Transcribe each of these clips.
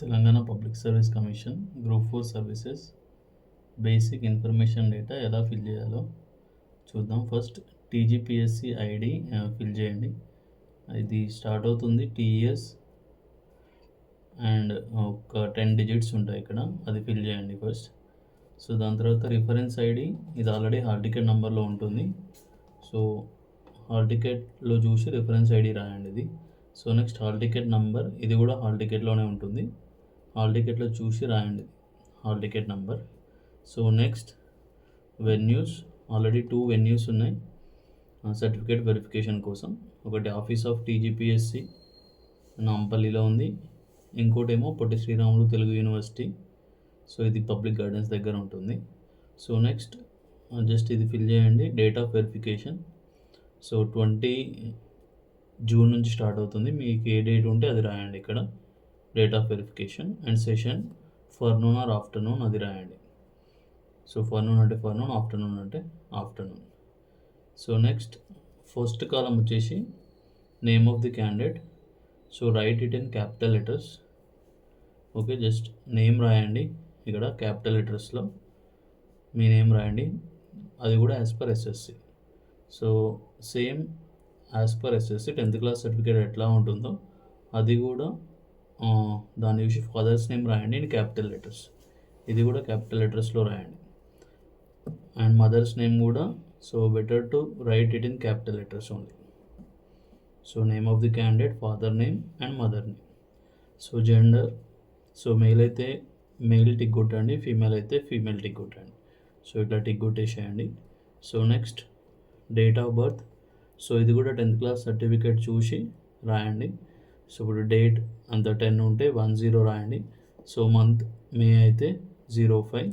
Telangana public service commission group four services basic information data ఎలా fill చేయాలో చూద్దాం. First TGPSC ID fill చేయండి. ఇది స్టార్ట్ అవుతుంది టీఎస్ అండ్ ఒక టెన్ డిజిట్స్ ఉంటాయి ఇక్కడ అది ఫిల్ చేయండి ఫస్ట్ సో దాని తర్వాత రిఫరెన్స్ ఐడి ఇది ఆల్రెడీ హాల్ టికెట్ నెంబర్లో ఉంటుంది. సో హాల్ టికెట్లో చూసి రిఫరెన్స్ ఐడి రాయండి ఇది. So next hall ticket number ఇది కూడా హాల్ టికెట్లోనే ఉంటుంది. హాల్ టికెట్లో చూసి రాయండి. Hall ticket number so next venues already two venues ఉన్నాయి. Uh, సర్టిఫికేట్ వెరిఫికేషన్ కోసం. ఒకటి ఆఫీస్ ఆఫ్ టీజీపీఎస్సి నాంపల్లిలో ఉంది. ఇంకోటేమో పొట్టి శ్రీరాములు తెలుగు యూనివర్సిటీ. సో ఇది పబ్లిక్ గార్డెన్స్ దగ్గర ఉంటుంది. సో నెక్స్ట్ జస్ట్ ఇది ఫిల్ చేయండి. Date of verification so twenty June నుంచి స్టార్ట్ అవుతుంది. మీకు ఏ డేట్ ఉంటే అది రాయండి ఇక్కడ. Date of verification and session forenoon or afternoon అది రాయండి. సో ఫర్నూన్ అంటే ఫర్నూన్ ఆఫ్టర్నూన్ అంటే ఆఫ్టర్నూన్. సో నెక్స్ట్ ఫస్ట్ కాలం వచ్చేసి name of the candidate. So write it in capital letters. Okay just name రాయండి ఇక్కడ క్యాపిటల్ లెటర్స్లో. మీ నేమ్ రాయండి. అది కూడా as per SSC. So same as per SSC tenth class certificate ఎట్లా ఉంటుందో అది కూడా దాని చూసి ఫాదర్స్ నేమ్ రాయండి ఇన్ క్యాపిటల్ లెటర్స్. ఇది కూడా క్యాపిటల్ లెటర్స్లో రాయండి. అండ్ మదర్స్ నేమ్ కూడా so better to write it in capital letters only. So name of the candidate father name and mother name. So gender so male అయితే male tick కొట్టండి female అయితే female tick కొట్టండి. So ఇట్లా tick కొట్టేసేయండి. So next date of birth. So ఇది కూడా tenth class certificate చూసి రాయండి. So ఇప్పుడు డేట్ అంత టెన్ ఉంటే వన్ జీరో రాయండి. సో మంత్ మే అయితే zero five.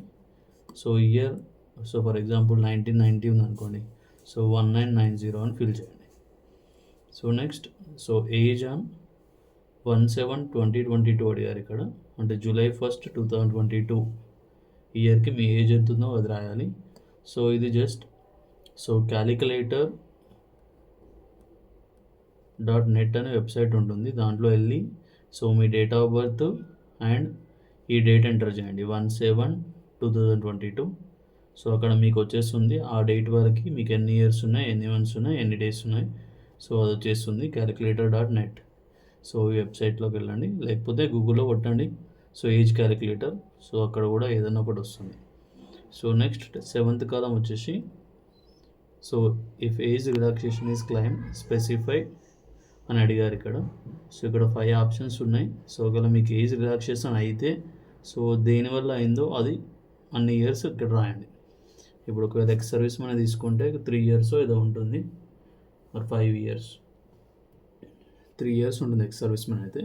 So year so for example nineteen ninety ఉంది అనుకోండి. So one nine nine zero అని ఫిల్ చేయండి. So next so age on one seven twenty twenty two అడిగారు ఇక్కడ. అంటే July first two thousand twenty two ఇయర్కి మీ age ఎంత ఉందో అది రాయాలి. సో ఇది just so calculator dot net అనే వెబ్సైట్ ఉంటుంది. దాంట్లో వెళ్ళి so me date of birth and ఈ డేట్ ఎంటర్ చేయండి. One seven two thousand twenty two so అక్కడ మీకు వచ్చేస్తుంది. ఆ డేట్ వరకు మీకు ఎన్ని ఇయర్స్ ఉన్నాయి ఎన్ని మంత్స్ ఉన్నాయి ఎన్ని డేస్ ఉన్నాయి. సో అది వచ్చేస్తుంది క్యాలిక్యులేటర్ డాట్ నెట్ సో ఈ వెబ్సైట్లోకి వెళ్ళండి. లేకపోతే గూగుల్లో కొట్టండి. సో ఏజ్ క్యాలిక్యులేటర్ సో అక్కడ కూడా ఏదైనా ఒకటి వస్తుంది. సో నెక్స్ట్ సెవెంత్ కాలం వచ్చేసి so if age relaxation is claim specify అని అడిగారు ఇక్కడ. సో ఇక్కడ ఫైవ్ ఆప్షన్స్ ఉన్నాయి. సో ఒకవేళ మీకు ఏజ్ రిలాక్సేషన్ అయితే సో దేనివల్ల అయిందో అది అన్ని ఇయర్స్ ఇక్కడ రాయండి. ఇప్పుడు ఒకవేళ ఎక్స్ సర్వీస్ మన తీసుకుంటే త్రీ ఇయర్స్ ఏదో ఉంటుంది. మరి ఫైవ్ ఇయర్స్ త్రీ ఇయర్స్ ఉంటుంది ఎక్స్ సర్వీస్ మ్యాన్ అయితే.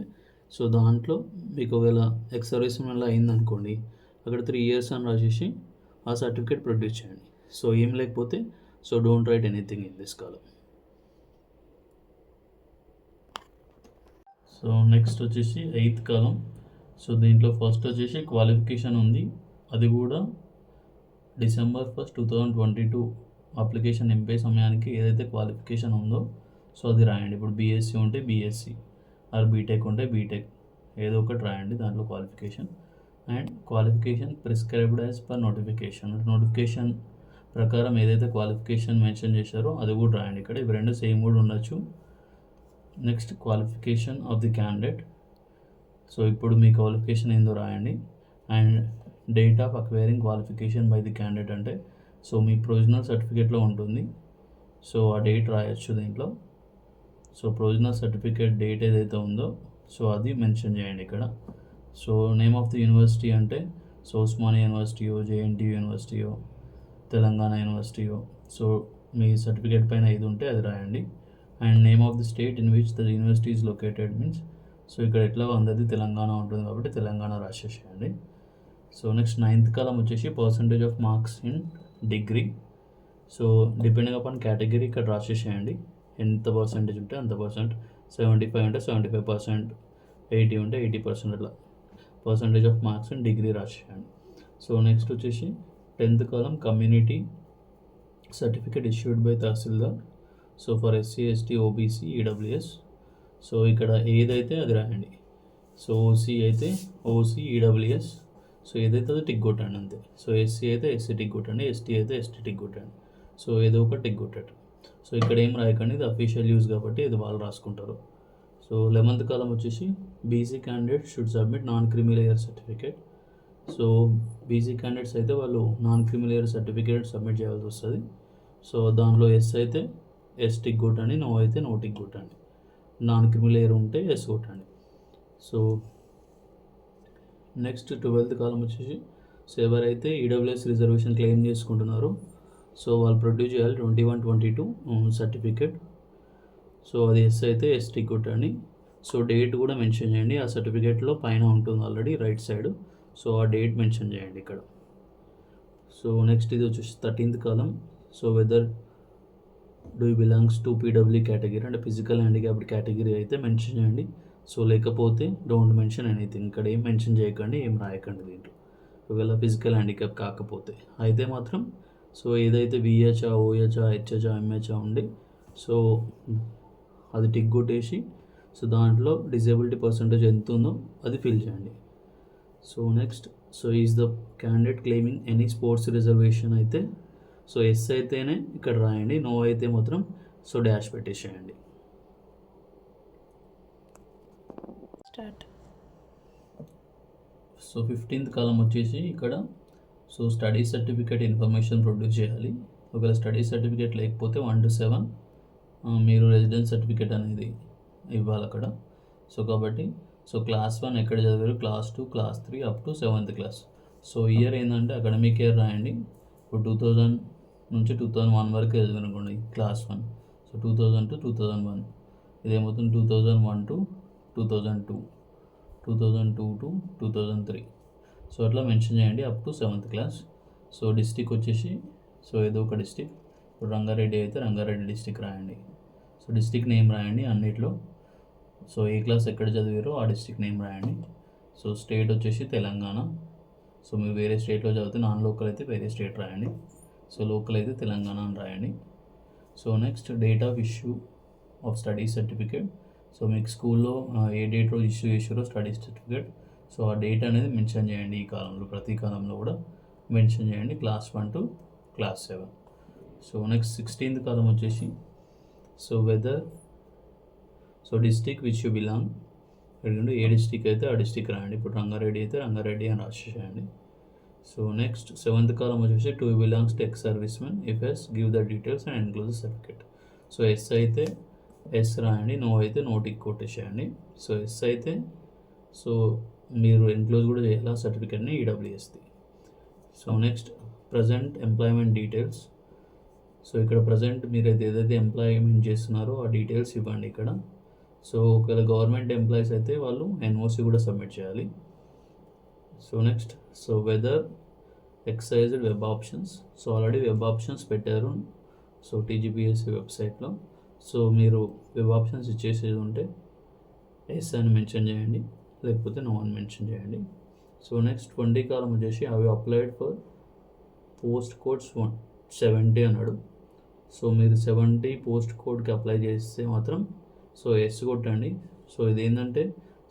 సో దాంట్లో మీకు ఒకవేళ ఎక్స్ సర్వీస్ మ్యాన్లో అయిందనుకోండి అక్కడ త్రీ ఇయర్స్ అని రాసేసి ఆ సర్టిఫికేట్ ప్రొడ్యూస్ చేయండి. సో ఏం లేకపోతే so don't write anything in this column so next వచ్చేసి ఎయిత్ కాలం. సో దీంట్లో ఫస్ట్ వచ్చేసి క్వాలిఫికేషన్ ఉంది. అది కూడా December first two thousand twenty two application నింపే సమయానికి ఏదైతే క్వాలిఫికేషన్ ఉందో సో అది రాయండి. ఇప్పుడు బీఎస్సీ ఉంటే బీఎస్సీ ఆర్ బీటెక్ ఉంటే బీటెక్ ఏదో ఒకటి రాయండి దాంట్లో qualification and qualification prescribed as per notification notification ప్రకారం ఏదైతే క్వాలిఫికేషన్ మెన్షన్ చేశారో అది కూడా రాయండి. ఇక్కడ ఇవి రెండు సేమ్ కూడా ఉండొచ్చు. Next qualification of the candidate. So ఇప్పుడు మీ క్వాలిఫికేషన్ ఏందో రాయండి. And date of acquiring qualification by the candidate అంటే సో మీ ప్రొవిజనల్ సర్టిఫికేట్లో ఉంటుంది. సో ఆ డేట్ రాయొచ్చు దీంట్లో. సో ప్రొవిజనల్ సర్టిఫికేట్ డేట్ ఏదైతే ఉందో సో అది మెన్షన్ చేయండి ఇక్కడ. So name of the university అంటే సో ఉస్మానియా యూనివర్సిటీయో జేఎన్టీ యూనివర్సిటీయో తెలంగాణ యూనివర్సిటీయో. సో మీ సర్టిఫికేట్ పైన ఇది ఉంటే అది రాయండి. And name of the state in which the university is located means so ఇక్కడ ఎట్లా అందరిది తెలంగాణ ఉంటుంది కాబట్టి తెలంగాణ రాసేసేయండి. సో నెక్స్ట్ నైన్త్ కాలం వచ్చేసి percentage of marks in degree so depending upon category ఇక్కడ రాసేసేయండి. ఎంత పర్సెంటేజ్ ఉంటే అంత పర్సెంట్ సెవెంటీ ఫైవ్ ఉంటే సెవెంటీ ఫైవ్ పర్సెంట్ ఎయిటీ ఉంటే ఎయిటీ పర్సెంట్ అట్లా. Percentage of marks in degree రాసేయండి so next వచ్చేసి tenth column community certificate issued by tahsildar. So for SC ST OBC EWS so ఇక్కడ ఏదైతే అది రాయండి. సో ఓసీ అయితే OC EWS so ఏదైతే అది టిక్ కొట్టండి అంతే. సో ఎస్సీ అయితే ఎస్సీ టిక్ కొట్టండి ఎస్టీ అయితే ఎస్టీ టిక్ కొట్టండి. సో ఏదో ఒక టిక్ కొట్టండి. సో ఇక్కడ ఏం రాయకండి ఇది అఫీషియల్ యూస్ కాబట్టి ఇది వాళ్ళు రాసుకుంటారు. సో లెవెంత్ కాలం వచ్చేసి BC candidate should submit non creamy layer certificate so BC candidates అయితే వాళ్ళు నాన్ క్రిమిలేయర్ సర్టిఫికేట్ సబ్మిట్ చేయాల్సి వస్తుంది. సో దానిలో ఎస్ అయితే ఎస్టిక్ కొట్టండి నో అయితే నోటికి కొట్టండి. నాన్ క్రిమిలేయర్ ఉంటే ఎస్ కొట్టండి. సో నెక్స్ట్ ట్వెల్త్ కాలం వచ్చేసి సో ఎవరైతే ఈడబ్ల్యూఎస్ రిజర్వేషన్ క్లెయిమ్ చేసుకుంటున్నారో సో వాళ్ళు ప్రొడ్యూస్ చేయాలి twenty one twenty two certificate. So అది ఎస్ అయితే ఎస్టీ కొట్టండి. సో డేట్ కూడా మెన్షన్ చేయండి. ఆ సర్టిఫికేట్లో పైన ఉంటుంది ఆల్రెడీ రైట్ సైడ్. సో ఆ డేట్ మెన్షన్ చేయండి ఇక్కడ. సో నెక్స్ట్ ఇది వచ్చేసి thirteenth column. So whether do belongs to PW category అంటే ఫిజికల్ హ్యాండిక్యాప్డ్ కేటగిరీ అయితే మెన్షన్ చేయండి. సో లేకపోతే డోంట్ మెన్షన్ ఎనీథింగ్ ఇక్కడ ఏం మెన్షన్ చేయకండి ఏం రాయకండి దీంట్లో. ఒకవేళ ఫిజికల్ హ్యాండిక్యాప్ కాకపోతే. అయితే మాత్రం సో ఏదైతే విహెచ్ఆ ఓహెచ్ఆ హెచ్హెచ్ఆ ఎంహెచ్ఆ ఉండి సో అది టిక్ కొట్టేసి సో దాంట్లో డిజేబిలిటీ పర్సంటేజ్ ఎంత ఉందో అది ఫిల్ చేయండి. So next so is the candidate claiming any sports reservation అయితే సో ఎస్ అయితేనే ఇక్కడ రాయండి. నో అయితే మాత్రం సో డాష్ పెట్టేసేయండి. స్టార్ట్. సో ఫిఫ్టీన్త్ కాలం వచ్చేసి ఇక్కడ. So study certificate information produce చేయాలి. ఒకవేళ స్టడీ సర్టిఫికేట్ లేకపోతే వన్ టు సెవెన్ మీరు రెసిడెన్స్ సర్టిఫికేట్ అనేది ఇవ్వాలి అక్కడ. సో కాబట్టి సో క్లాస్ వన్ ఎక్కడ చదివారు? Class two class three up to seventh class. So year ఏంటంటే అకాడమిక్ ఇయర్ రాయండి. ఇప్పుడు టూ థౌజండ్ నుంచి టూ థౌజండ్ వన్ వరకు చదివారు అనుకోండి class one so two thousand to two thousand one ఇదేమవుతుంది? Two thousand one to two thousand two two thousand two to two thousand three so అట్లా mention చేయండి up to seventh class so district వచ్చేసి so ఏదో ఒక district ఇప్పుడు రంగారెడ్డి అయితే Rangareddy district రాయండి. So district name రాయండి అన్నిట్లో. సో ఏ క్లాస్ ఎక్కడ చదివారో ఆ డిస్టిక్ నేమ్ రాయండి. సో స్టేట్ వచ్చేసి తెలంగాణ. సో మీరు వేరే స్టేట్లో చదివితే నాన్ లోకల్ అయితే వేరే స్టేట్ రాయండి. సో లోకల్ అయితే తెలంగాణ అని రాయండి. So next date of issue of study certificate. So మీకు స్కూల్లో ఏ డేట్ రోజు ఇష్యూ చేసారో స్టడీ సర్టిఫికేట్. సో ఆ డేట్ అనేది మెన్షన్ చేయండి ఈ కాలంలో ప్రతి కాలంలో కూడా మెన్షన్ చేయండి class one to class seven. So next sixteenth column వచ్చేసి so whether so district which you belong. ఎందుకంటే ఏ డిస్టిక్ అయితే ఆ డిస్టిక్ రాయండి. ఇప్పుడు రంగారెడ్డి అయితే రంగారెడ్డి అని రాసేసేయండి సో నెక్స్ట్ సెవెంత్ కాలం వచ్చేసి do belongs to ex servicemen if yes give the details and enclose certificate so yes అయితే ఎస్ రాయండి నో అయితే నోటికి కొట్టేసేయండి. సో ఎస్ అయితే సో మీరు ఎన్క్లోజ్ కూడా చేయాలి? ఆ సర్టిఫికేట్ని ఈడబ్ల్యూఎస్ది so next present employment details so ఇక్కడ ప్రజెంట్ మీరు అయితే ఏదైతే ఎంప్లాయ్మెంట్ చేస్తున్నారో ఆ డీటెయిల్స్ ఇవ్వండి ఇక్కడ. సో ఒకవేళ గవర్నమెంట్ ఎంప్లాయీస్ అయితే వాళ్ళు ఎన్ఓసి కూడా సబ్మిట్ చేయాలి. So next so whether exercised web options so already web options పెట్టారు. సో టీజీపీఎస్సీ వెబ్సైట్లో సో మీరు వెబ్ ఆప్షన్స్ ఇచ్చేసేది ఉంటే ఎస్ అని మెన్షన్ చేయండి లేకపోతే నో అని మెన్షన్ చేయండి. సో నెక్స్ట్ ట్వంటీ కాలం వచ్చేసి అవి applied for post codes one seventy అన్నాడు. సో మీరు సెవెంటీ పోస్ట్ కోడ్కి అప్లై చేస్తే మాత్రం సో ఎస్ కొట్టండి. సో ఇది ఏంటంటే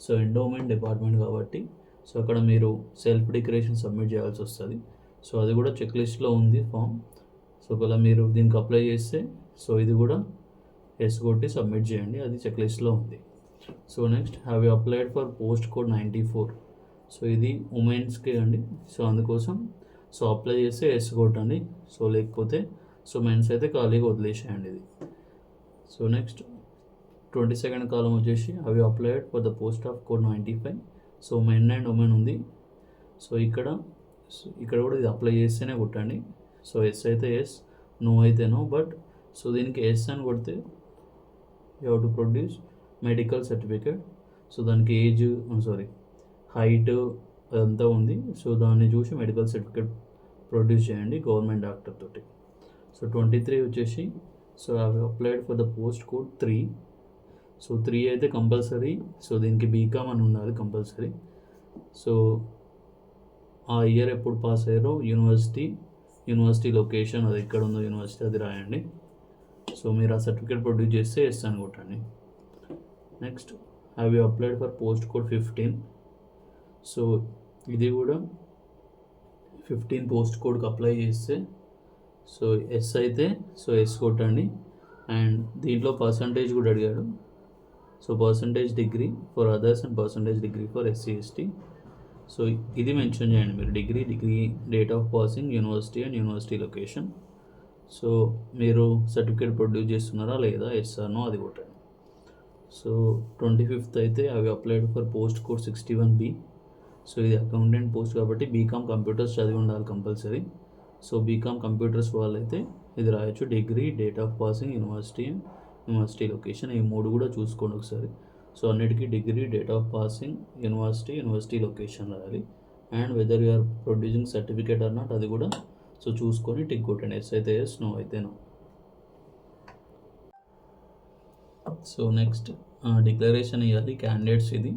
సో ఎండోమెంట్ డిపార్ట్మెంట్ కాబట్టి సో అక్కడ మీరు సెల్ఫ్ డిక్లరేషన్ సబ్మిట్ చేయాల్సి వస్తుంది. సో అది కూడా చెక్ లిస్ట్లో ఉంది ఫామ్ సో ఒకవేళ మీరు దీనికి అప్లై చేస్తే సో ఇది కూడా ఎస్ కొట్టి సబ్మిట్ చేయండి అది చెక్ లిస్ట్లో ఉంది. So next have you applied for post code ninety four so ఇది ఉమెన్స్కి అండి. సో అందుకోసం సో అప్లై చేస్తే ఎస్ కొట్టండి సో లేకపోతే సో మెన్స్ అయితే ఖాళీగా వదిలేసేయండి ఇది. So next twenty second column వచ్చేసి అవి applied for the post of code ninety five so men and women ఉంది. సో ఇక్కడ సో ఇక్కడ కూడా ఇది అప్లై చేస్తేనే కొట్టండి. సో ఎస్ అయితే ఎస్ నో అయితే నో బట్ సో దీనికి ఎస్ అని కొడితే you have to produce medical certificate. So దానికి ఏజ్ సారీ హైట్ అదంతా ఉంది. సో దాన్ని చూసి మెడికల్ సర్టిఫికేట్ ప్రొడ్యూస్ చేయండి గవర్నమెంట్ డాక్టర్ తోటి. సో ట్వంటీ త్రీ వచ్చేసి సో అవి applied for the post code three. So three అయితే కంపల్సరీ. సో దీనికి బీకామ్ అని ఉండాలి కంపల్సరీ. సో ఆ ఇయర్ ఎప్పుడు పాస్ అయ్యారో యూనివర్సిటీ యూనివర్సిటీ లొకేషన్ అది ఎక్కడ ఉందో యూనివర్సిటీ అది రాయండి. సో మీరు ఆ సర్టిఫికేట్ ప్రొడ్యూస్ చేస్తే ఎస్ అని కొట్టండి. Next have you applied for post code fifteen so ఇది కూడా ఫిఫ్టీన్ పోస్ట్ కోడ్కి అప్లై చేస్తే సో ఎస్ అయితే సో ఎస్ కొట్టండి. అండ్ దీంట్లో పర్సంటేజ్ కూడా అడిగాడు so percentage degree for others and percentage degree for SC ST so ఇది మెన్షన్ చేయండి మీరు. Degree degree date of passing university and university location so మీరు సర్టిఫికేట్ ప్రొడ్యూస్ చేస్తున్నారా లేదా? ఎస్ఆర్నో అది కొట్టండి. సో ట్వంటీ ఫిఫ్త్ అయితే అవి applied for post code sixty one B so ఇది అకౌంటెంట్ పోస్ట్ కాబట్టి బీకామ్ కంప్యూటర్స్ చదివి ఉండాలి కంపల్సరీ సో బీకామ్ కంప్యూటర్స్ వాళ్ళైతే ఇది రాయొచ్చు. Degree date of passing university university location ఈ మూడు కూడా చూసుకోండి ఒకసారి. సో అన్నిటికీ degree date of passing university university location రాయాలి. And whether you are producing certificate or not అది కూడా సో చూసుకొని టిక్ కొట్టండి. ఎస్ అయితే ఎస్ నో అయితే నో సో నెక్స్ట్ డిక్లరేషన్ ఇవ్వాలి క్యాండిడేట్స్ ఇది.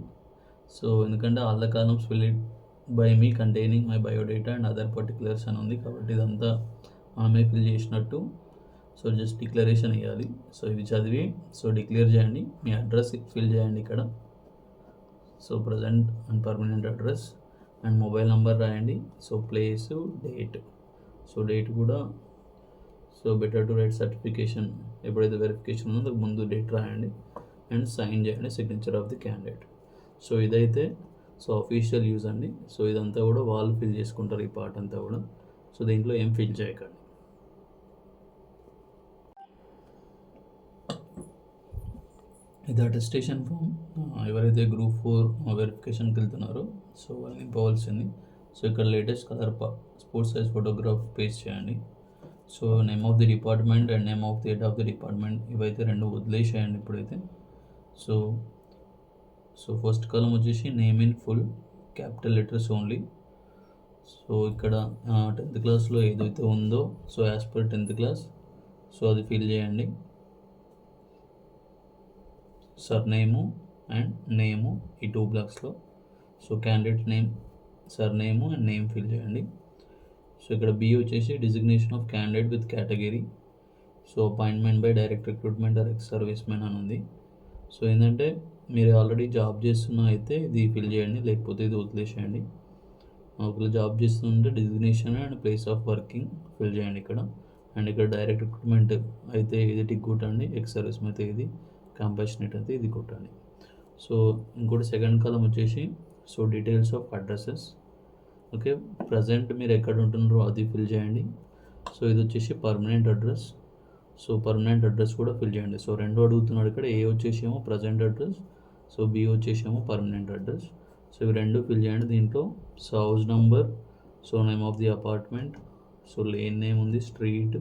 సో ఎందుకంటే all the columns fill by me containing my biodata and other particulars అని ఉంది కాబట్టి ఇదంతా ఆమె ఫిల్ చేసినట్టు. సో జస్ట్ డిక్లరేషన్ ఇవ్వాలి సో ఇవి చదివి సో డిక్లేర్ చేయండి. మీ అడ్రస్ ఫిల్ చేయండి ఇక్కడ. So present and permanent address and mobile number రాయండి. So place date so date కూడా so better to write certification ఎప్పుడైతే వెరిఫికేషన్ ఉందో ముందు డేట్ రాయండి. అండ్ సైన్ చేయండి signature of the candidate so ఇదైతే సో అఫీషియల్ యూజ్ అండి. సో ఇదంతా కూడా వాళ్ళు ఫిల్ చేసుకుంటారు ఈ పార్ట్ అంతా కూడా. సో దీంట్లో ఏం ఫిల్ చేయకండి. ఇది అటెస్టేషన్ ఫామ్. ఎవరైతే గ్రూప్ ఫోర్ వెరిఫికేషన్కి వెళ్తున్నారో సో వాళ్ళు నింపవలసింది సో ఇక్కడ latest colour passport size photograph paste చేయండి. So name of the department and name of the head of the department ఇవైతే రెండు వదిలేసేయండి ఇప్పుడైతే. సో సో ఫస్ట్ కాలం వచ్చేసి name in full capital letters only. So ఇక్కడ టెన్త్ క్లాస్లో ఏదైతే ఉందో so as per tenth class so అది ఫిల్ చేయండి. సర్నేము అండ్ నేము ఈ two బ్లాక్స్లో so candidate name surname and name fill చేయండి. సో ఇక్కడ బి వచ్చేసి designation of candidate with category so appointment by direct recruitment or ex service men అని ఉంది. So ఏంటంటే మీరు ఆల్రెడీ జాబ్ చేస్తున్న అయితే ఇది ఫిల్ చేయండి లేకపోతే ఇది వదిలేసేయండి. ఒకవేళ జాబ్ చేస్తుంటే designation and place of working fill చేయండి ఇక్కడ. అండ్ ఇక్కడ డైరెక్ట్ రిక్రూట్మెంట్ అయితే ఇది టిక్ కొట్టండి ఎక్స్ సర్వీస్ అయితే ఇది. కంపాషనేట్ అయితే ఇది కొట్టండి సో ఇంకోటి సెకండ్ కాలం వచ్చేసి so details of addresses. Okay present మీరు ఎక్కడ ఉంటున్నారో అది ఫిల్ చేయండి. సో ఇది వచ్చేసి permanent address. So permanent address కూడా ఫిల్ చేయండి. సో రెండు అడుగుతున్నాడు ఇక్కడ ఏ వచ్చేసేమో ప్రజెంట్ అడ్రస్ సో బి వచ్చేసేమో పర్మనెంట్ అడ్రస్. సో ఇవి రెండు ఫిల్ చేయండి దీంట్లో. So house number so name of the apartment so lane name ఉంది street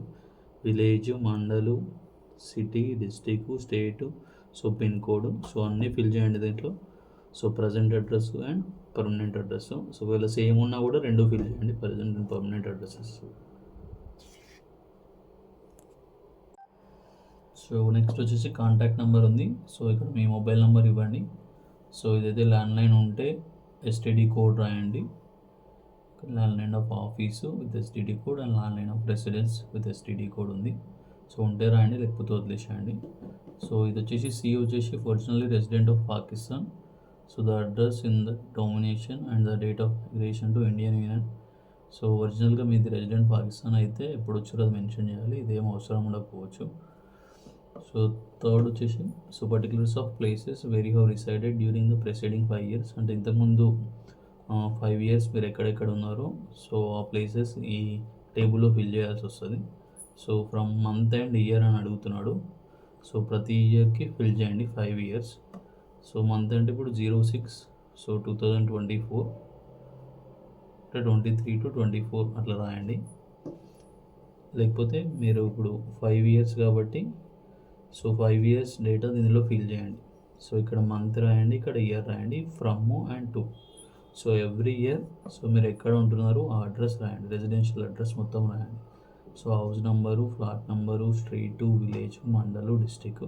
village mandal city district state so pin code so అన్నీ ఫిల్ చేయండి దీంట్లో. So present address and permanent address. So ఒకవేళ same ఉన్నా కూడా రెండు ఫిల్ చేయండి present and permanent addresses. So next వచ్చేసి కాంటాక్ట్ నెంబర్ ఉంది. సో ఇక్కడ మీ మొబైల్ నెంబర్ ఇవ్వండి. సో ఇదైతే ల్యాండ్లైన్ ఉంటే ఎస్టీడీ కోడ్ రాయండి. Landline of office with STD code and landline of residence with STD code ఉంది. సో ఉంటే రాయండి లేకపోతే వదిలేసేయండి. సో ఇది వచ్చేసి సి వచ్చేసి originally resident of Pakistan so the address in the domination and the date of migration to Indian union so ఒరిజినల్గా మీది రెసిడెంట్ పాకిస్తాన్ అయితే ఎప్పుడు వచ్చారో అది మెన్షన్ చేయాలి. ఇదేం అవసరం ఉండకపోవచ్చు. సో థర్డ్ వచ్చేసి so particulars of places very how resided during the preceding five years అంటే ఇంతకుముందు ఫైవ్ ఇయర్స్ మీరు ఎక్కడెక్కడ ఉన్నారో. సో ఆ ప్లేసెస్ ఈ టేబుల్లో ఫిల్ చేయాల్సి వస్తుంది. So from month and year అని అడుగుతున్నాడు. సో ప్రతి ఇయర్కి ఫిల్ చేయండి ఫైవ్ ఇయర్స్. సో మంత్ అంటే ఇప్పుడు zero six so two thousand twenty four అంటే twenty three to twenty four అట్లా రాయండి. లేకపోతే మీరు ఇప్పుడు ఫైవ్ ఇయర్స్ కాబట్టి సో ఫైవ్ ఇయర్స్ డేటా దీనిలో ఫిల్ చేయండి. సో ఇక్కడ మంత్ రాయండి ఇక్కడ ఇయర్ రాయండి from and to. So every year so మీరు ఎక్కడ ఉంటున్నారు ఆ అడ్రస్ రాయండి రెసిడెన్షియల్ అడ్రస్ మొత్తం రాయండి. So house number flat number street village mandal district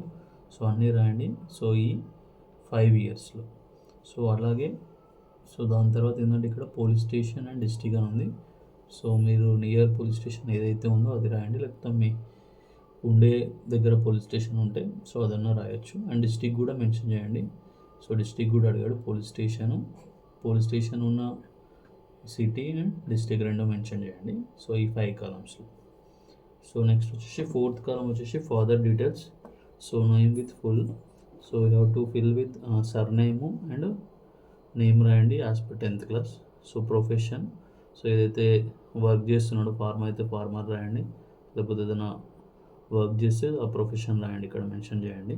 so అన్నీ రాయండి. సో ఈ ఫైవ్ ఇయర్స్లో. సో అలాగే సో దాని తర్వాత ఏంటంటే ఇక్కడ పోలీస్ స్టేషన్ అండ్ డిస్టిక్ అని ఉంది. సో మీరు నియర్ పోలీస్ స్టేషన్ ఏదైతే ఉందో అది రాయండి. లేకపోతే మీ ఉండే దగ్గర పోలీస్ స్టేషన్ ఉంటే సో అదన్నా రాయొచ్చు. అండ్ డిస్టిక్ కూడా మెన్షన్ చేయండి. సో డిస్టిక్ కూడా అడిగాడు పోలీస్ స్టేషను. పోలీస్ స్టేషన్ ఉన్న సిటీ అండ్ డిస్టిక్ రెండు మెన్షన్ చేయండి. సో ఈ ఫైవ్ కాలమ్స్లో. సో నెక్స్ట్ వచ్చేసి ఫోర్త్ కాలం వచ్చేసి father details so name with full so you have to fill with surname and name రాయండి as per tenth class so profession so ఏదైతే work చేస్తున్నాడో farmer అయితే farmer రాయండి లేకపోతే ఏదైనా వర్క్ చేస్తే ఆ ప్రొఫెషన్ రాయండి ఇక్కడ మెన్షన్ చేయండి.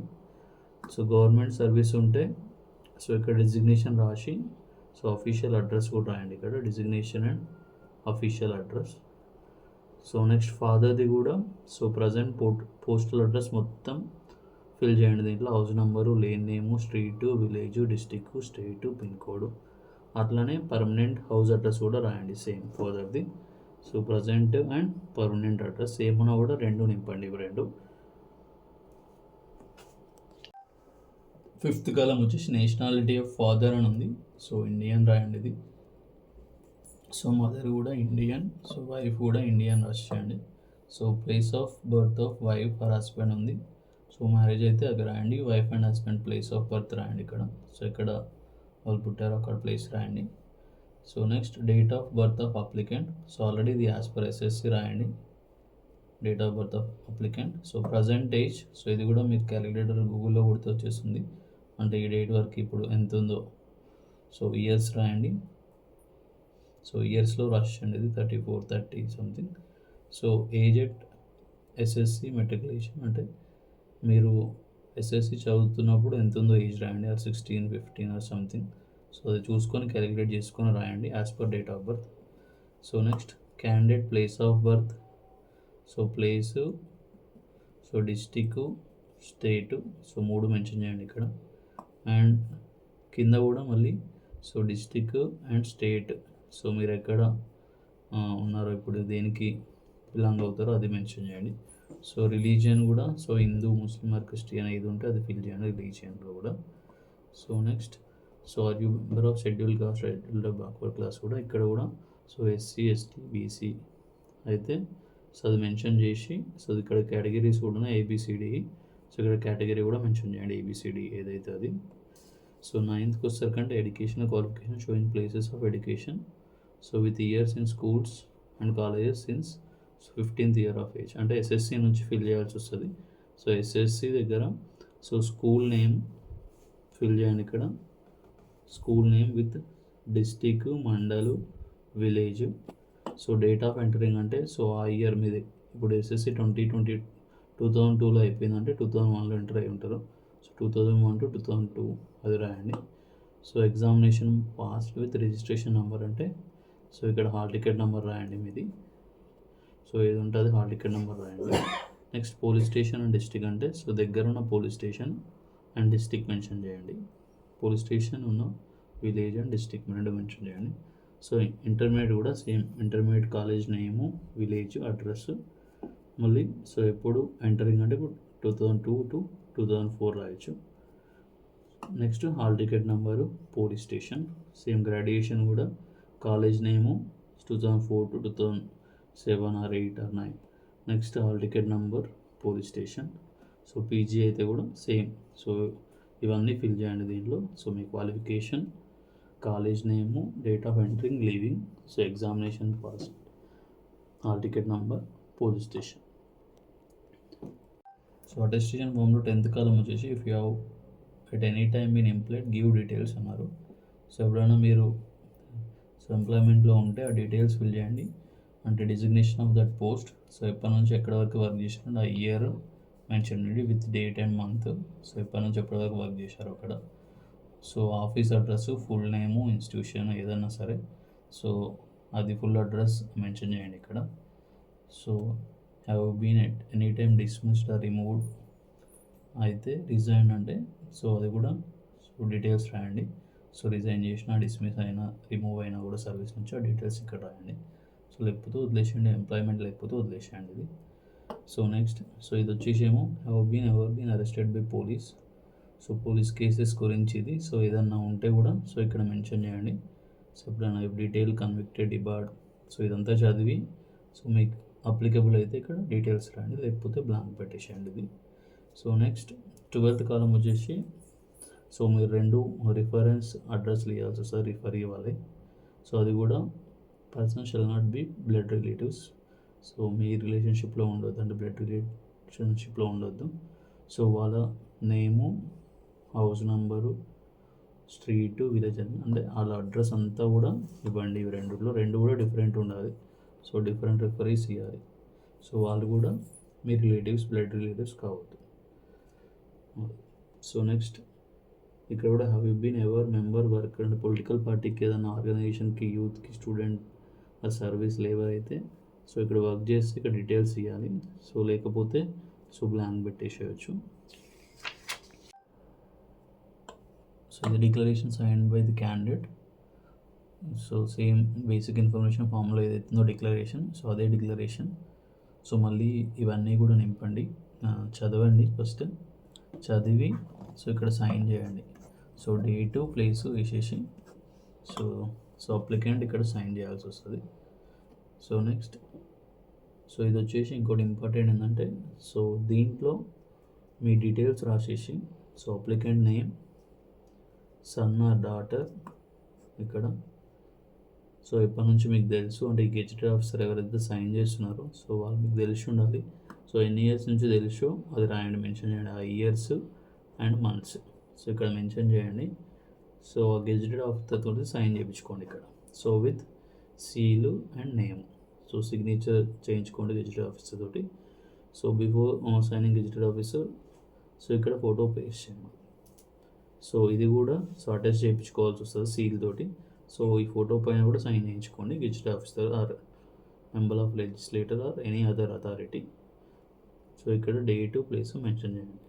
సో గవర్నమెంట్ సర్వీస్ ఉంటే సో ఇక్కడ డిజిగ్నేషన్ రాసి సో అఫీషియల్ అడ్రస్ కూడా రాయండి. ఇక్కడ designation and official address so next ఫాదర్ది కూడా సో ప్రజెంట్ పోట్ పోస్టల్ అడ్రస్ మొత్తం ఫిల్ చేయండి దీంట్లో. House number lane name street village district state pin code. అట్లనే పర్మనెంట్ హౌస్ అడ్రస్ కూడా రాయండి same ఫాదర్ది. So present and permanent address same ఉన్నా కూడా రెండు నింపండి ఇవి రెండు. ఫిఫ్త్ కాలం వచ్చేసి నేషనాలిటీ ఆఫ్ ఫాదర్ అని ఉంది. సో ఇండియన్ రాయండి ఇది. సో మదర్ కూడా ఇండియన్ సో వైఫ్ కూడా Indian రాసేయండి so place of birth of wife or husband ఉంది. సో మ్యారేజ్ అయితే అక్కడ రాయండి. Wife and husband place of birth రాయండి ఇక్కడ. సో ఇక్కడ వాళ్ళు పుట్టారు అక్కడ ప్లేస్ రాయండి. So next date of birth of applicant so already ఇది యాజ్ పర్ ఎస్ఎస్సి రాయండి. Date of birth of applicant so present age so ఇది కూడా మీరు క్యాలిక్యులేటర్ గూగుల్లో కొడితే వచ్చేస్తుంది అంటే ఈ డేట్ వరకు ఇప్పుడు ఎంత ఉందో సో ఇయర్స్ రాయండి. సో ఇయర్స్లో రష్ ఇది thirty four thirty something so age SSC matriculation అంటే మీరు ఎస్ఎస్సి చదువుతున్నప్పుడు ఎంత ఉందో ఏజ్ రాయండి. Or sixteen fifteen or something so అది చూసుకొని క్యాలిక్యులేట్ చేసుకొని రాయండి as per date of birth so next candidate place of birth so place so district state so మూడు మెన్షన్ చేయండి ఇక్కడ. అండ్ కింద కూడా మళ్ళీ so district and state so మీరు ఎక్కడ ఉన్నారో ఇప్పుడు దేనికి బిలాంగ్ అవుతారో అది మెన్షన్ చేయండి. సో రిలీజియన్ కూడా so Hindu Muslim or Christian ఏది ఉంటే అది ఫిల్ చేయండి రిలీజియన్లో కూడా. So next so are you member of schedule caste scheduled backward class కూడా ఇక్కడ కూడా సో ఎస్సీ ఎస్టీ బీసీ అయితే సో అది మెన్షన్ చేసి సో ఇక్కడ కేటగిరీస్ కూడా ఏబిసిడి సో ఇక్కడ కేటగిరీ కూడా మెన్షన్ చేయండి ఏబిసిడి ఏదైతే అది. సో నైన్త్కి వచ్చేసరికంటే education qualification showing places of education. So with years in schools and colleges since fifteenth year of age అంటే ఎస్ఎస్సి నుంచి ఫిల్ చేయాల్సి వస్తుంది. సో ఎస్ఎస్సి దగ్గర సో స్కూల్ నేమ్ ఫిల్ చేయండి ఇక్కడ. School name with district mandal village so date of entering అంటే so ఆ year మీది. ఇప్పుడు SSC twenty twenty two thousand టూలో అయిపోయిందంటే టూ థౌజండ్ వన్లో ఎంటర్ అయి ఉంటారు. So two thousand one to two thousand two అది రాయండి. So examination pass with registration number అంటే సో ఇక్కడ హాల్ టికెట్ నెంబర్ రాయండి మీది. సో ఏది ఉంటుంది హాల్ టికెట్ నెంబర్ రాయండి. Next police station and district అంటే సో దగ్గర ఉన్న police station and district mention చేయండి. పోలీస్ స్టేషన్ ఉన్న విలేజ్ అండ్ డిస్టిక్ రెండు మెన్షన్ చేయండి. సో ఇంటర్మీడియట్ కూడా same intermediate college name village address మళ్ళీ సో ఎప్పుడు ఎంటరింగ్ అంటే ఇప్పుడు two thousand two to two thousand four రాయొచ్చు. Next hall ticket number police station same graduation కూడా college name two thousand four to two thousand seven or eight or nine. Next hall ticket number police station so PG అయితే కూడా same so ఇవన్నీ fill చేయండి దీంట్లో. So me qualification college name date of entering leaving so examination pass hall ticket number police station so attestation ఫామ్లో tenth column వచ్చేసి if you have at any time been employed give details అన్నారు. So ఎప్పుడైనా మీరు so ఎంప్లాయ్మెంట్లో ఉంటే ఆ details fill చేయండి. అంటే designation of that post so ఎప్పటి నుంచి ఎక్కడి వరకు వర్క్ చేసినారు ఆ ఇయర్ మెన్షన్ చేయండి with date and month so ఎప్పటి నుంచి ఎప్పటి వరకు వర్క్ చేశారు అక్కడ. So office address full name institution ఏదన్నా సరే. సో అది ఫుల్ అడ్రస్ మెన్షన్ చేయండి ఇక్కడ. So have been at any time dismissed or removed అయితే రిజైన్ అంటే సో అది కూడా సో డీటెయిల్స్ రాయండి. సో రిజైన్ చేసినా డిస్మిస్ అయినా రిమూవ్ అయినా కూడా సర్వీస్ నుంచి ఆ డీటెయిల్స్ ఇక్కడ రాయండి. సో లేకపోతే వదిలేసేయండి ఎంప్లాయ్మెంట్ లేకపోతే వదిలేసేయండి ఇది. సో నెక్స్ట్ సో ఇది వచ్చేసేమో have ever been ever been arrested by police so police cases గురించి ఇది. సో ఏదన్నా ఉంటే కూడా సో ఇక్కడ మెన్షన్ చేయండి. సో ఎప్పుడైనా డీటెయిల్ కన్విక్టెడ్ డిబార్డ్ సో ఇదంతా చదివి సో మీకు అప్లికబుల్ అయితే ఇక్కడ డీటెయిల్స్ రాయండి. లేకపోతే బ్లాంక్ పెట్టేసేయండి ఇది. సో నెక్స్ట్ ట్వెల్త్ కాలం వచ్చేసి సో మీరు రెండు రిఫరెన్స్ అడ్రస్లు ఇవ్వాల్సి వస్తుంది రిఫర్ ఇవ్వాలి. సో అది కూడా person shall not be blood relatives so మీ రిలేషన్షిప్లో ఉండొద్దు అంటే బ్లడ్ రిలేషన్షిప్లో ఉండొద్దు. సో వాళ్ళ నేము హౌస్ నంబరు స్ట్రీట్ విలేజ్ అని అంటే వాళ్ళ అడ్రస్ అంతా కూడా ఇవ్వండి ఇవి రెండులో రెండు కూడా డిఫరెంట్ ఉండాలి. సో డిఫరెంట్ రిఫరీస్ ఇవ్వాలి సో వాళ్ళు కూడా మీ రిలేటివ్స్ బ్లడ్ రిలేటివ్స్ కావద్దు. సో నెక్స్ట్ ఇక్కడ కూడా have you been ever member work and political పార్టీకి ఏదైనా ఆర్గనైజేషన్కి యూత్కి స్టూడెంట్ ఆ సర్వీస్ లేబర్ అయితే? సో ఇక్కడ వర్క్ చేస్తే ఇక్కడ డీటెయిల్స్ ఇవ్వాలి సో లేకపోతే సో బ్లాంక్ పెట్టేసేయచ్చు. సో ఇది declaration sign by the candidate so same basic information ఫామ్లో ఏదైతుందో డిక్లరేషన్ సో అదే డిక్లరేషన్ సో మళ్ళీ ఇవన్నీ కూడా నింపండి. చదవండి ఫస్ట్ చదివి సో ఇక్కడ సైన్ చేయండి. సో డేటు ప్లేసు వేసేసి సో సో అప్లికెంట్ ఇక్కడ సైన్ చేయాల్సి వస్తుంది. సో నెక్స్ట్ సో ఇది వచ్చేసి ఇంకోటి ఇంపార్టెంట్ ఏంటంటే సో దీంట్లో మీ డీటెయిల్స్ రాసేసి so applicant name son or daughter ఇక్కడ. సో ఎప్పటి నుంచి మీకు తెలుసు? అంటే ఈ గెజిటెడ్ ఆఫీసర్ ఎవరైతే సైన్ చేస్తున్నారో సో వాళ్ళు మీకు తెలిసి ఉండాలి. సో ఎన్ని ఇయర్స్ నుంచి తెలుసు అది రాయండి. మెన్షన్ చేయండి. ఆ ఇయర్స్ అండ్ మంత్స్ సో ఇక్కడ మెన్షన్ చేయండి. సో గెజిటెడ్ ఆఫీసర్తో తోటి సైన్ చేయించుకోండి ఇక్కడ. So with seal and name. So signature చేయించుకోండి గెజిటెడ్ ఆఫీసర్ తోటి. So before signing gazetted officer so ఇక్కడ ఫోటో పేస్ట్ చేయండి. సో ఇది కూడా సో అటాచ్ చేయించుకోవాల్సి వస్తుంది సీల్ తోటి. సో ఈ ఫోటో పైన కూడా సైన్ చేయించుకోండి gazetted officer or member of legislator or any other authority. So ఇక్కడ డేటు ప్లేస్ మెన్షన్ చేయండి.